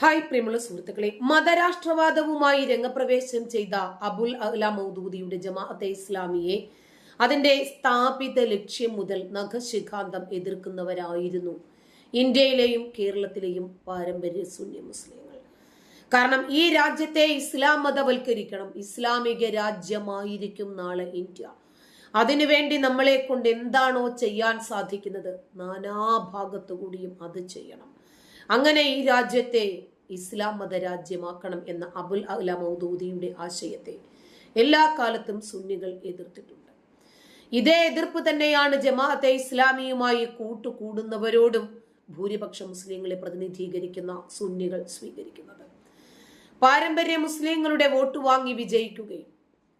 Hi പ്രിയമുള്ള സുഹൃത്തുക്കളെ മതരാഷ്ട്രവാദവുമായി രംഗപ്രവേശം ചെയ്ത അബുൽ അഹ്ല മൗദൂദിയുടെ ജമാഅത്തെ ഇസ്ലാമിയെ അതിന്റെ സ്ഥാപിത ലക്ഷ്യം മുതൽ നഖശിഖാന്തം എതിർക്കുന്നവരായിരുന്നു ഇന്ത്യയിലെയും കേരളത്തിലെയും പാരമ്പര്യ സുന്നി മുസ്ലിങ്ങൾ. കാരണം ഈ രാജ്യത്തെ ഇസ്ലാം മതവൽക്കരിക്കണം ഇസ്ലാമിക രാജ്യമായിരിക്കും നാളെ ഇന്ത്യ. അതിനുവേണ്ടി നമ്മളെ കൊണ്ട് എന്താണോ ചെയ്യാൻ സാധിക്കുന്നത് നാനാഭാഗത്തു കൂടിയും അത് ചെയ്യണം. അങ്ങനെ ഈ രാജ്യത്തെ ഇസ്ലാം മത രാജ്യമാക്കണം എന്ന അബുൽ അല മൗദൂദിയുടെ ആശയത്തെ എല്ലാ കാലത്തും സുന്നികൾ എതിർത്തിട്ടുണ്ട്. ഇതേ എതിർപ്പ് തന്നെയാണ് ജമാഅത്തെ ഇസ്ലാമിയുമായി കൂട്ടുകൂടുന്നവരോടും ഭൂരിപക്ഷ മുസ്ലിങ്ങളെ പ്രതിനിധീകരിക്കുന്ന സുന്നികൾ സ്വീകരിക്കുന്നത്. പാരമ്പര്യ മുസ്ലിങ്ങളുടെ വോട്ട് വാങ്ങി വിജയിക്കുകയും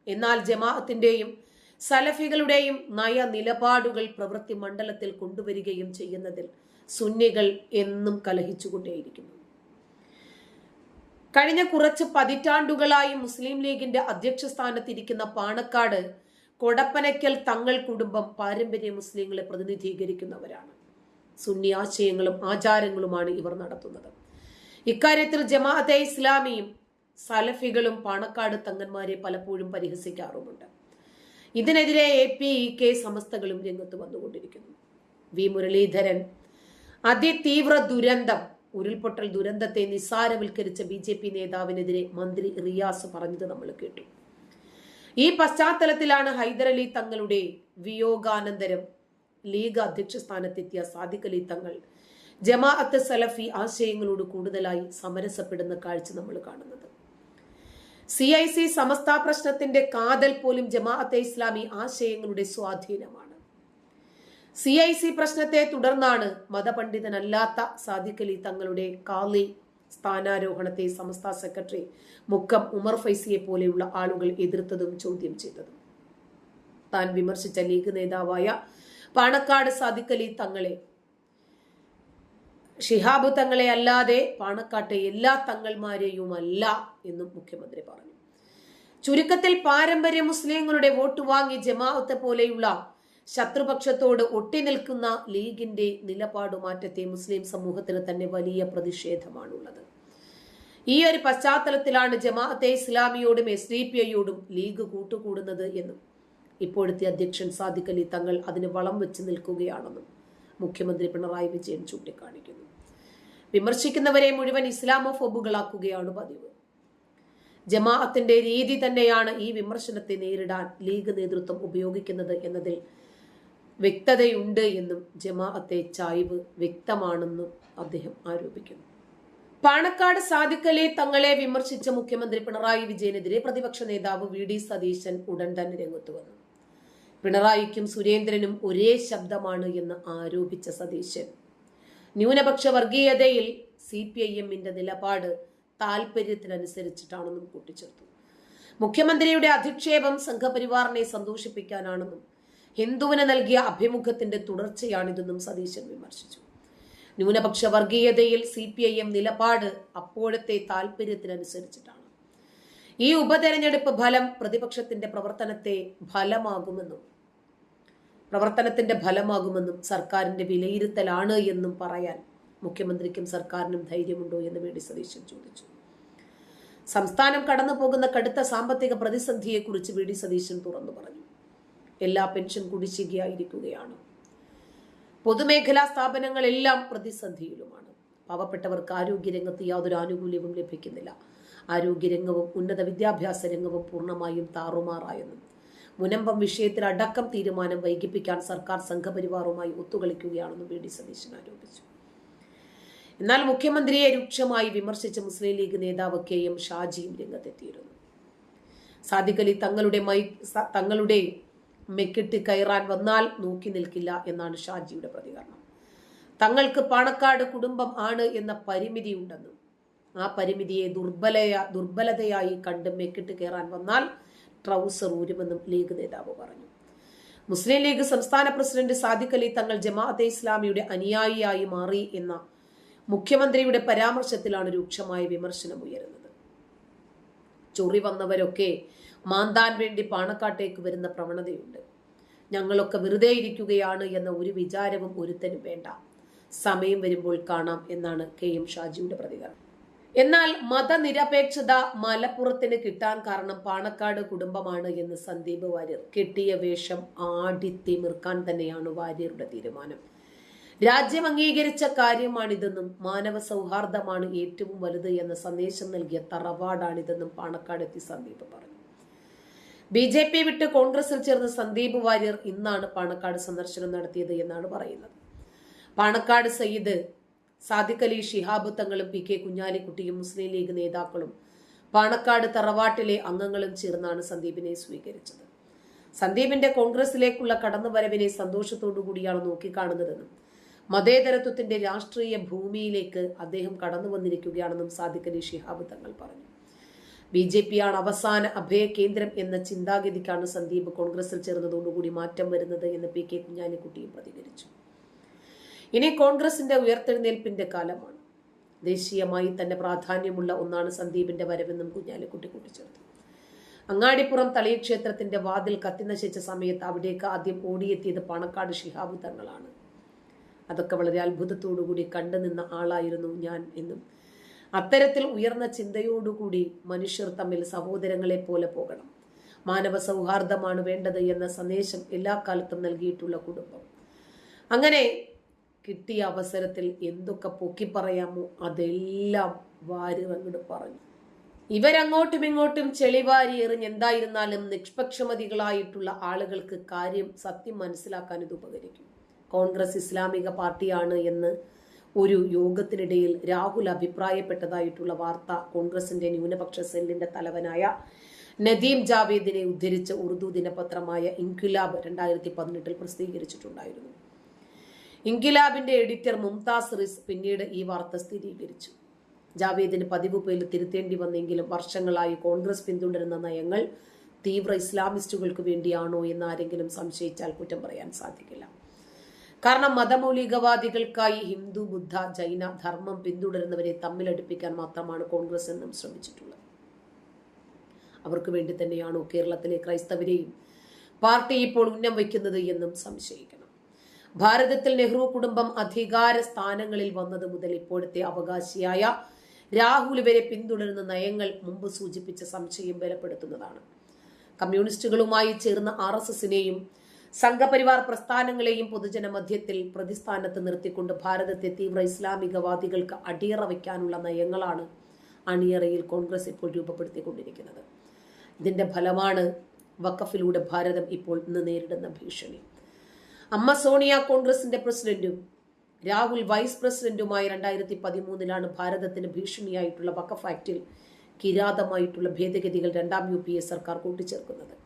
എന്നാൽ ജമാഅത്തിന്റെയും സലഫികളുടെയും നയ നിലപാടുകൾ പ്രവൃത്തി മണ്ഡലത്തിൽ കൊണ്ടുവരികയും ചെയ്യുന്നതിൽ സുന്നികൾ എന്നും കലഹിച്ചുകൊണ്ടേയിരിക്കുന്നു. കഴിഞ്ഞ കുറച്ച് പതിറ്റാണ്ടുകളായി മുസ്ലിം ലീഗിന്റെ അധ്യക്ഷ സ്ഥാനത്തിരിക്കുന്ന പാണക്കാട് കൊടപ്പനയ്ക്കൽ തങ്ങൾ കുടുംബം പാരമ്പര്യ മുസ്ലിങ്ങളെ പ്രതിനിധീകരിക്കുന്നവരാണ്. സുന്നി ആശയങ്ങളും ആചാരങ്ങളുമാണ് ഇവർ നടത്തുന്നത്. ഇക്കാര്യത്തിൽ ജമാഅത്തെ ഇസ്ലാമിയും സലഫികളും പാണക്കാട് തങ്ങന്മാരെ പലപ്പോഴും പരിഹസിക്കാറുമുണ്ട്. ഇതിനെതിരെ എ പി ഇ കെ സമസ്തകളും രംഗത്ത് വന്നുകൊണ്ടിരിക്കുന്നു. വി മുരളീധരൻ അതിതീവ്ര ദുരന്തം. ഉരുൾപൊട്ടൽ ദുരന്തത്തെ നിസ്സാരവൽക്കരിച്ച ബി ജെ പി നേതാവിനെതിരെ മന്ത്രി റിയാസ് പറഞ്ഞത് നമ്മൾ കേട്ടു. ഈ പശ്ചാത്തലത്തിലാണ് ഹൈദരലി തങ്ങളുടെ വിയോഗാനന്തരം ലീഗ് അധ്യക്ഷ സ്ഥാനത്തെത്തിയ സാദിഖ് അലി തങ്ങൾ ജമാഅത്ത് സലഫി ആശയങ്ങളോട് കൂടുതലായി സമരസപ്പെടുന്ന കാഴ്ച നമ്മൾ കാണുന്നത്. സി ഐ സി സമസ്ത പ്രശ്നത്തിന്റെ കാതൽ പോലും ജമാഅത്തെ ഇസ്ലാമി ആശയങ്ങളുടെ സ്വാധീനമാണ്. സി ഐ സി പ്രശ്നത്തെ തുടർന്നാണ് മതപണ്ഡിതനല്ലാത്ത സാദിഖലി തങ്ങളുടെ കാലി സ്ഥാനാരോഹണത്തെ സമസ്ത സെക്രട്ടറി മുക്കം ഉമർ ഫൈസിയെ പോലെയുള്ള ആളുകൾ എതിർത്തതും ചോദ്യം ചെയ്തതും. താൻ വിമർശിച്ച ലീഗ് നേതാവായ പാണക്കാട് സാദിഖലി തങ്ങളെ ഷിഹാബ് തങ്ങളെ അല്ലാതെ പാണക്കാട്ടെ എല്ലാ തങ്ങൾമാരെയുമല്ല എന്നും മുഖ്യമന്ത്രി പറഞ്ഞു. ചുരുക്കത്തിൽ പാരമ്പര്യ മുസ്ലിങ്ങളുടെ വോട്ട് വാങ്ങി ജമാഅത്തെ പോലെയുള്ള ശത്രുപക്ഷത്തോട് ഒട്ടി നിൽക്കുന്ന ലീഗിന്റെ നിലപാടുമാറ്റത്തെ മുസ്ലിം സമൂഹത്തിന് തന്നെ വലിയ പ്രതിഷേധമാണുള്ളത്. ഈ ഒരു പശ്ചാത്തലത്തിലാണ് ജമാഅത്തെ ഇസ്ലാമിയോടും എസ് ഡി പി ഐയോടും ലീഗ് കൂട്ടുകൂടുന്നത് എന്നും ഇപ്പോഴത്തെ അധ്യക്ഷൻ സാദിഖ് അലി തങ്ങൾ അതിന് വളം വെച്ച് നിൽക്കുകയാണെന്നും മുഖ്യമന്ത്രി പിണറായി വിജയൻ ചൂണ്ടിക്കാണിക്കുന്നു. വിമർശിക്കുന്നവരെ മുഴുവൻ ഇസ്ലാമോഫോബുകളാക്കുകയാണ് പതിവ്. ജമാഅത്തിന്റെ രീതി തന്നെയാണ് ഈ വിമർശനത്തെ നേരിടാൻ ലീഗ് നേതൃത്വം ഉപയോഗിക്കുന്നത് എന്നതിൽ വ്യക്തതയുണ്ട് എന്നും ജമാഅത്തെ ചായ്വ് വ്യക്തമാണെന്നും അദ്ദേഹം ആരോപിക്കുന്നു. പാണക്കാട് സാദിഖലി തങ്ങളെ വിമർശിച്ച മുഖ്യമന്ത്രി പിണറായി വിജയനെതിരെ പ്രതിപക്ഷ നേതാവ് വി ഡി സതീശൻ ഉടൻ തന്നെ രംഗത്ത് വന്നു. പിണറായിക്കും സുരേന്ദ്രനും ഒരേ ശബ്ദമാണ് എന്ന് ആരോപിച്ച സതീശൻ. ന്യൂനപക്ഷ വർഗീയതയിൽ സി പി ഐ എമ്മിന്റെ നിലപാട് താല്പര്യത്തിനനുസരിച്ചിട്ടാണെന്നും കൂട്ടിച്ചേർത്തു. മുഖ്യമന്ത്രിയുടെ അധിക്ഷേപം സംഘപരിവാറിനെ സന്തോഷിപ്പിക്കാനാണെന്നും ഹിന്ദുവിന് നൽകിയ അഭിമുഖത്തിന്റെ തുടർച്ചയാണിതെന്നും സതീശൻ വിമർശിച്ചു. ന്യൂനപക്ഷ വർഗീയതയിൽ സി പി ഐ എം നിലപാട് അപ്പോഴത്തെ താല്പര്യത്തിനനുസരിച്ചിട്ടാണ് ഈ ഉപതെരഞ്ഞെടുപ്പ് ഫലം പ്രതിപക്ഷത്തിന്റെ പ്രവർത്തനത്തെ ഫലമാകുമെന്നും പ്രവർത്തനത്തിന്റെ ഫലമാകുമെന്നും സർക്കാരിന്റെ വിലയിരുത്തലാണ് എന്നും പറയാൻ മുഖ്യമന്ത്രിക്കും സർക്കാരിനും ധൈര്യമുണ്ടോ എന്ന് വേണ്ടി സതീശൻ ചോദിച്ചു. സംസ്ഥാനം കടന്നു പോകുന്ന കടുത്ത സാമ്പത്തിക പ്രതിസന്ധിയെക്കുറിച്ച് വി ഡി സതീശൻ തുറന്നു പറഞ്ഞു. എല്ലാ പെൻഷൻ കുടിശ്ശികയായിരിക്കുകയാണ്. പൊതുമേഖലാ സ്ഥാപനങ്ങളെല്ലാം പ്രതിസന്ധിയിലുമാണ്. പാവപ്പെട്ടവർക്ക് ആരോഗ്യരംഗത്ത് യാതൊരു ആനുകൂല്യവും ലഭിക്കുന്നില്ല. ആരോഗ്യരംഗവും ഉന്നത വിദ്യാഭ്യാസ രംഗവും പൂർണമായും താറുമാറായെന്നും മുനമ്പം വിഷയത്തിൽ അടക്കം തീരുമാനം വൈകിപ്പിക്കാൻ സർക്കാർ സംഘപരിവാറുമായി ഒത്തുകളിക്കുകയാണെന്നും വി ഡി സതീശൻ ആരോപിച്ചു. എന്നാൽ മുഖ്യമന്ത്രിയെ രൂക്ഷമായി വിമർശിച്ച മുസ്ലിം ലീഗ് നേതാവ് കെ എം ഷാജിയും രംഗത്തെത്തിയിരുന്നു. സാദിഖലി തങ്ങളുടെ മൈ തങ്ങളുടെ മെക്കിട്ട് കയറാൻ വന്നാൽ നോക്കി നിൽക്കില്ല എന്നാണ് ഷാജിയുടെ പ്രതികരണം. തങ്ങൾക്ക് പാണക്കാട് കുടുംബം ആണ് എന്ന പരിമിതി ഉണ്ടെന്നും ആ പരിമിതിയെ ദുർബലയ ദുർബലതയായി കണ്ട് മെക്കിട്ട് കയറാൻ വന്നാൽ ട്രൗസർ ഊരുമെന്നും ലീഗ് നേതാവ് പറഞ്ഞു. മുസ്ലിം ലീഗ് സംസ്ഥാന പ്രസിഡന്റ് സാദിഖ് അലി തങ്ങൾ ജമാഅത്തെ ഇസ്ലാമിയുടെ അനുയായിയായി മാറി എന്ന മുഖ്യമന്ത്രിയുടെ പരാമർശത്തിലാണ് രൂക്ഷമായ വിമർശനം ഉയരുന്നത്. ചൊറി വന്നവരൊക്കെ മാന്താൻ വേണ്ടി പാണക്കാട്ടേക്ക് വരുന്ന പ്രവണതയുണ്ട്. ഞങ്ങളൊക്കെ വെറുതെ ഇരിക്കുകയാണ് എന്ന ഒരു വിചാരവും ഒരുത്തനും വേണ്ട. സമയം വരുമ്പോൾ കാണാം എന്നാണ് കെ എം ഷാജിയുടെ പ്രതികരണം. എന്നാൽ മതനിരപേക്ഷത മലപ്പുറത്തിന് കിട്ടാൻ കാരണം പാണക്കാട് കുടുംബമാണ് എന്ന് സന്ദീപ് വാര്യർ. കെട്ടിയ വേഷം ആടിത്തിമിർക്കാൻ തന്നെയാണ് വാര്യരുടെ തീരുമാനം. രാജ്യം അംഗീകരിച്ച കാര്യമാണിതെന്നും മാനവ സൗഹാർദ്ദമാണ് ഏറ്റവും വലുത് എന്ന സന്ദേശം നൽകിയ തറവാടാണിതെന്നും പാണക്കാടെത്തി സന്ദീപ് പറഞ്ഞു. ബി ജെ പി വിട്ട് കോൺഗ്രസിൽ ചേർന്ന സന്ദീപ് വാര്യർ ഇന്നാണ് പാണക്കാട് സന്ദർശനം നടത്തിയത് എന്നാണ് പറയുന്നത്. പാണക്കാട് സയ്യിദ് സാദിഖ് അലി ഷിഹാബ് തങ്ങളും പി കെ കുഞ്ഞാലിക്കുട്ടിയും മുസ്ലിം ലീഗ് നേതാക്കളും പാണക്കാട് തറവാട്ടിലെ അംഗങ്ങളും ചേർന്നാണ് സന്ദീപിനെ സ്വീകരിച്ചത്. സന്ദീപിന്റെ കോൺഗ്രസിലേക്കുള്ള കടന്നുവരവിനെ സന്തോഷത്തോടു കൂടിയാണ് നോക്കിക്കാണുന്നതെന്നും മതേതരത്വത്തിന്റെ രാഷ്ട്രീയ ഭൂമിയിലേക്ക് അദ്ദേഹം കടന്നു വന്നിരിക്കുകയാണെന്നും സാദിഖ് അലി ഷിഹാബ് തങ്ങൾ പറഞ്ഞു. ബി ജെ ആണ് അവസാന അഭയ കേന്ദ്രം എന്ന ചിന്താഗതിക്കാണ് സന്ദീപ് കോൺഗ്രസിൽ ചേർന്നതോടുകൂടി മാറ്റം വരുന്നത് എന്ന് പി കെ കുഞ്ഞാലിക്കുട്ടിയും പ്രതികരിച്ചു. ഇനി കോൺഗ്രസിന്റെ ഉയർത്തെഴുന്നേൽപ്പിന്റെ കാലമാണ്. ദേശീയമായി തന്നെ പ്രാധാന്യമുള്ള ഒന്നാണ് സന്ദീപിന്റെ വരവെന്നും കുഞ്ഞാലിക്കുട്ടി കൂട്ടിച്ചേർത്തു. അങ്ങാടിപ്പുറം തളിയ ക്ഷേത്രത്തിന്റെ വാതിൽ കത്തിനശിച്ച സമയത്ത് അവിടേക്ക് ആദ്യം ഓടിയെത്തിയത് പാണക്കാട് ഷിഹാബ് തങ്ങളാണ്. അതൊക്കെ വളരെ അത്ഭുതത്തോടുകൂടി കണ്ടു നിന്ന ആളായിരുന്നു ഞാൻ എന്നും. അത്തരത്തിൽ ഉയർന്ന ചിന്തയോടുകൂടി മനുഷ്യർ തമ്മിൽ സഹോദരങ്ങളെ പോലെ പോകണം. മാനവ സൗഹാർദ്ദമാണ് വേണ്ടത് എന്ന സന്ദേശം എല്ലാ കാലത്തും നൽകിയിട്ടുള്ള കുടുംബം. അങ്ങനെ കിട്ടിയ അവസരത്തിൽ എന്തൊക്കെ പൊക്കി പറയാമോ അതെല്ലാം വാരി അങ്ങോട്ട് പറഞ്ഞു. ഇവരങ്ങോട്ടും ഇങ്ങോട്ടും ചെളിവാരി എറിഞ്ഞ് എന്തായിരുന്നാലും നിഷ്പക്ഷമതികളായിട്ടുള്ള ആളുകൾക്ക് കാര്യം സത്യം മനസ്സിലാക്കാൻ ഇത് ഉപകരിക്കും. കോൺഗ്രസ് ഇസ്ലാമിക പാർട്ടിയാണ് എന്ന് ഒരു യോഗത്തിനിടയിൽ രാഹുൽ അഭിപ്രായപ്പെട്ടതായിട്ടുള്ള വാർത്ത കോൺഗ്രസിന്റെ ന്യൂനപക്ഷ സെല്ലിന്റെ തലവനായ നദീം ജാവേദിനെ ഉദ്ധരിച്ച ഉറുദു ദിനപത്രമായ ഇൻക്വിലാബ് രണ്ടായിരത്തി പതിനെട്ടിൽ പ്രസിദ്ധീകരിച്ചിട്ടുണ്ടായിരുന്നു. ഇൻക്വിലാബിന്റെ എഡിറ്റർ മുംതാസ് റിസ് പിന്നീട് ഈ വാർത്ത സ്ഥിരീകരിച്ചു. ജാവേദിന് പതിവ് പേരിൽ തിരുത്തേണ്ടി വന്നെങ്കിലും വർഷങ്ങളായി കോൺഗ്രസ് പിന്തുടരുന്ന നയങ്ങൾ തീവ്ര ഇസ്ലാമിസ്റ്റുകൾക്ക് വേണ്ടിയാണോ എന്ന് ആരെങ്കിലും സംശയിച്ചാൽ കുറ്റം പറയാൻ സാധിക്കില്ല. കാരണം മതമൗലികവാദികൾക്കായി ഹിന്ദു ബുദ്ധ ജൈന ധർമ്മം പിന്തുടരുന്നവരെ തമ്മിലടുപ്പിക്കാൻ മാത്രമാണ് കോൺഗ്രസ് എന്നും ശ്രമിച്ചിട്ടുള്ളത്. അവർക്ക് വേണ്ടി തന്നെയാണോ കേരളത്തിലെ ക്രൈസ്തവരെയും പാർട്ടി ഇപ്പോൾ ഉന്നം വയ്ക്കുന്നത് എന്നും സംശയിക്കണം. ഭാരതത്തിൽ നെഹ്റു കുടുംബം അധികാര സ്ഥാനങ്ങളിൽ വന്നത് മുതൽ ഇപ്പോഴത്തെ അവകാശിയായ രാഹുൽ വരെ പിന്തുടരുന്ന നയങ്ങൾ മുമ്പ് സൂചിപ്പിച്ച സംശയം ബലപ്പെടുത്തുന്നതാണ്. കമ്മ്യൂണിസ്റ്റുകളുമായി ചേർന്ന ആർ എസ് എസിനെയും സംഘപരിവാർ പ്രസ്ഥാനങ്ങളെയും പൊതുജന മധ്യത്തിൽ പ്രതിസ്ഥാനത്ത് നിർത്തിക്കൊണ്ട് ഭാരതത്തെ തീവ്ര ഇസ്ലാമികവാദികൾക്ക് അടിയറ വയ്ക്കാനുള്ള നയങ്ങളാണ് അണിയറയിൽ കോൺഗ്രസ് ഇപ്പോൾ രൂപപ്പെടുത്തിക്കൊണ്ടിരിക്കുന്നത്. ഇതിന്റെ ഫലമാണ് വക്കഫിലൂടെ ഭാരതം ഇപ്പോൾ ഇന്ന് നേരിടുന്ന ഭീഷണി. അമ്മ സോണിയ കോൺഗ്രസിന്റെ പ്രസിഡന്റും രാഹുൽ വൈസ് പ്രസിഡന്റുമായി രണ്ടായിരത്തി പതിമൂന്നിലാണ് ഭാരതത്തിന് ഭീഷണിയായിട്ടുള്ള വഖഫ് ആക്ടിൽ കിരാതമായിട്ടുള്ള ഭേദഗതികൾ രണ്ടാം യു സർക്കാർ കൂട്ടിച്ചേർക്കുന്നത്.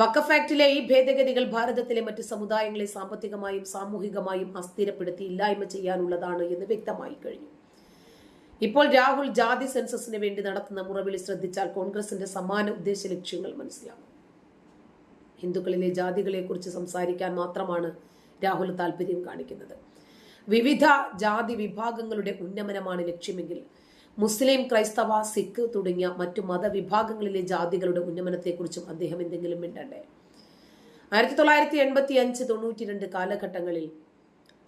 വഖഫ് ആക്ടിലെ ഈ ഭേദഗതികൾ ഭാരതത്തിലെ മറ്റ് സമുദായങ്ങളെ സാമ്പത്തികമായും സാമൂഹികമായും അസ്ഥിരപ്പെടുത്തി ഇല്ലായ്മ ചെയ്യാനുള്ളതാണ് എന്ന് വ്യക്തമായി കഴിഞ്ഞു. ഇപ്പോൾ രാഹുൽ ജാതി സെൻസസിന് വേണ്ടി നടത്തുന്ന മുറവിളി ശ്രദ്ധിച്ചാൽ കോൺഗ്രസിന്റെ സമാന ഉദ്ദേശ ലക്ഷ്യങ്ങൾ മനസ്സിലാകും. ഹിന്ദുക്കളിലെ ജാതികളെക്കുറിച്ച് സംസാരിക്കാൻ മാത്രമാണ് രാഹുൽ താല്പര്യം കാണിക്കുന്നത്. വിവിധ ജാതി വിഭാഗങ്ങളുടെ ഉന്നമനമാണ് ലക്ഷ്യമെങ്കിൽ മുസ്ലിം ക്രൈസ്തവ സിഖ് തുടങ്ങിയ മറ്റു മതവിഭാഗങ്ങളിലെ ജാതികളുടെ ഉന്നമനത്തെക്കുറിച്ചും അദ്ദേഹം എന്തെങ്കിലും മിണ്ടണ്ടേ? ആയിരത്തി തൊള്ളായിരത്തി എൺപത്തി അഞ്ച് തൊണ്ണൂറ്റി രണ്ട് കാലഘട്ടങ്ങളിൽ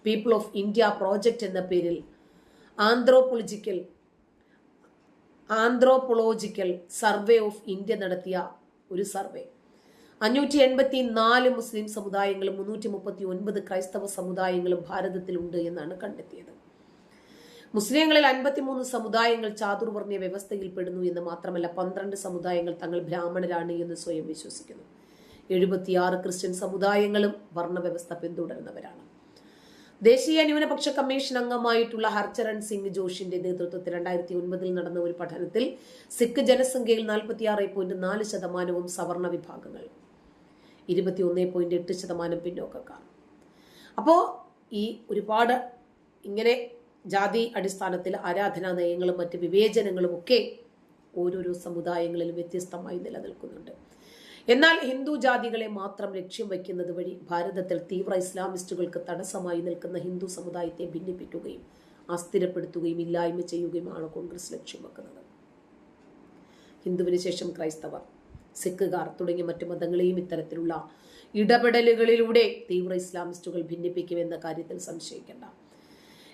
പീപ്പിൾ ഓഫ് ഇന്ത്യ പ്രോജക്റ്റ് എന്ന പേരിൽ anthropological anthropological survey of India നടത്തിയ ഒരു സർവേ. അഞ്ഞൂറ്റി എൺപത്തി നാല് മുസ്ലിം സമുദായങ്ങളും മുന്നൂറ്റി മുപ്പത്തി ഒൻപത് ക്രൈസ്തവ സമുദായങ്ങളും ഭാരതത്തിലുണ്ട് എന്നാണ് കണ്ടെത്തിയത്. മുസ്ലിങ്ങളിൽ അൻപത്തിമൂന്ന് സമുദായങ്ങൾ ചാതുർവർണ വ്യവസ്ഥയിൽ പെടുന്നു എന്ന് മാത്രമല്ല പന്ത്രണ്ട് സമുദായങ്ങൾ തങ്ങൾ ബ്രാഹ്മണരാണ് എന്ന് സ്വയം വിശ്വസിക്കുന്നു. എഴുപത്തിയാറ് ക്രിസ്ത്യൻ സമുദായങ്ങളും വർണവ്യവസ്ഥ പിന്തുടരുന്നവരാണ്. ദേശീയ ന്യൂനപക്ഷ കമ്മീഷൻ അംഗമായിട്ടുള്ള ഹർചരൺ സിംഗ് ജോഷിന്റെ നേതൃത്വത്തിൽ രണ്ടായിരത്തി ഒൻപതിൽ നടന്ന ഒരു പഠനത്തിൽ സിഖ് ജനസംഖ്യയിൽ നാൽപ്പത്തിയാറ് പോയിന്റ് നാല് ശതമാനവും സവർണ വിഭാഗങ്ങൾ. ഇരുപത്തി ഒന്ന് പോയിന്റ് എട്ട് ശതമാനം പിന്നോക്കക്കാർ. അപ്പോൾ ഈ ഒരുപാട് ഇങ്ങനെ ജാതി അടിസ്ഥാനത്തിൽ ആരാധനാ നയങ്ങളും മറ്റ് വിവേചനങ്ങളും ഒക്കെ ഓരോരോ സമുദായങ്ങളിലും വ്യത്യസ്തമായി നിലനിൽക്കുന്നുണ്ട്. എന്നാൽ ഹിന്ദു ജാതികളെ മാത്രം ലക്ഷ്യം വയ്ക്കുന്നത് വഴി ഭാരതത്തിൽ തീവ്ര ഇസ്ലാമിസ്റ്റുകൾക്ക് തടസ്സമായി നിൽക്കുന്ന ഹിന്ദു സമുദായത്തെ ഭിന്നിപ്പിക്കുകയും അസ്ഥിരപ്പെടുത്തുകയും ഇല്ലായ്മ ചെയ്യുകയുമാണ് കോൺഗ്രസ് ലക്ഷ്യം വെക്കുന്നത്. ഹിന്ദുവിന് ശേഷം ക്രൈസ്തവർ സിഖുകാർ തുടങ്ങിയ മറ്റു മതങ്ങളെയും ഇത്തരത്തിലുള്ള ഇടപെടലുകളിലൂടെ തീവ്ര ഇസ്ലാമിസ്റ്റുകൾ ഭിന്നിപ്പിക്കുമെന്ന കാര്യത്തിൽ സംശയിക്കേണ്ട.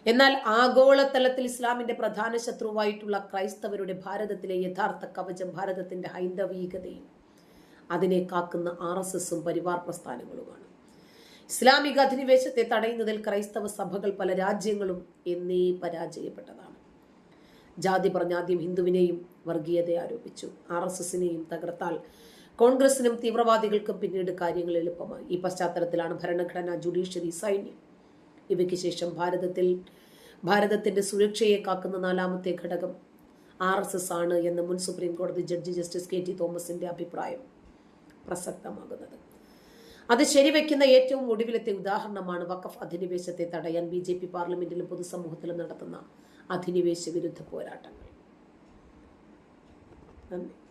എന്നാൽ ആഗോളതലത്തിൽ ഇസ്ലാമിന്റെ പ്രധാന ശത്രുവായിട്ടുള്ള ക്രൈസ്തവരുടെ ഭാരതത്തിലെ യഥാർത്ഥ കവചം ഭാരതത്തിന്റെ ഹൈന്ദവീകതയും അതിനെ കാക്കുന്ന ആർ എസ് എസും പരിവാർ പ്രസ്ഥാനങ്ങളുമാണ്. ഇസ്ലാമിക അധിനിവേശത്തെ തടയുന്നതിൽ ക്രൈസ്തവ സഭകൾ പല രാജ്യങ്ങളും എന്നേ പരാജയപ്പെട്ടതാണ്. ജാതി പറഞ്ഞ ആദ്യം ഹിന്ദുവിനെയും വർഗീയത ആരോപിച്ചു. ആർ എസ് എസിനെയും തകർത്താൽ കോൺഗ്രസിനും തീവ്രവാദികൾക്കും പിന്നീട് കാര്യങ്ങൾ എളുപ്പമായി. ഈ പശ്ചാത്തലത്തിലാണ് ഭരണഘടന ജുഡീഷ്യറി സൈന്യം ഇവയ്ക്ക് ശേഷം ഭാരതത്തിൽ ഭാരതത്തിന്റെ സുരക്ഷയെ കാക്കുന്ന നാലാമത്തെ ഘടകം ആർ എസ് എസ് ആണ് എന്ന് മുൻ സുപ്രീം കോടതി ജഡ്ജി ജസ്റ്റിസ് കെ ടി തോമസിന്റെ അഭിപ്രായം പ്രസക്തമാകുന്നത്. അത് ശരിവെക്കുന്ന ഏറ്റവും ഒടുവിലത്തെ ഉദാഹരണമാണ് വഖഫ് അധിനിവേശത്തെ തടയാൻ ബി ജെ പി പാർലമെന്റിലും പൊതുസമൂഹത്തിലും നടത്തുന്ന അധിനിവേശ വിരുദ്ധ പോരാട്ടങ്ങൾ. നന്ദി.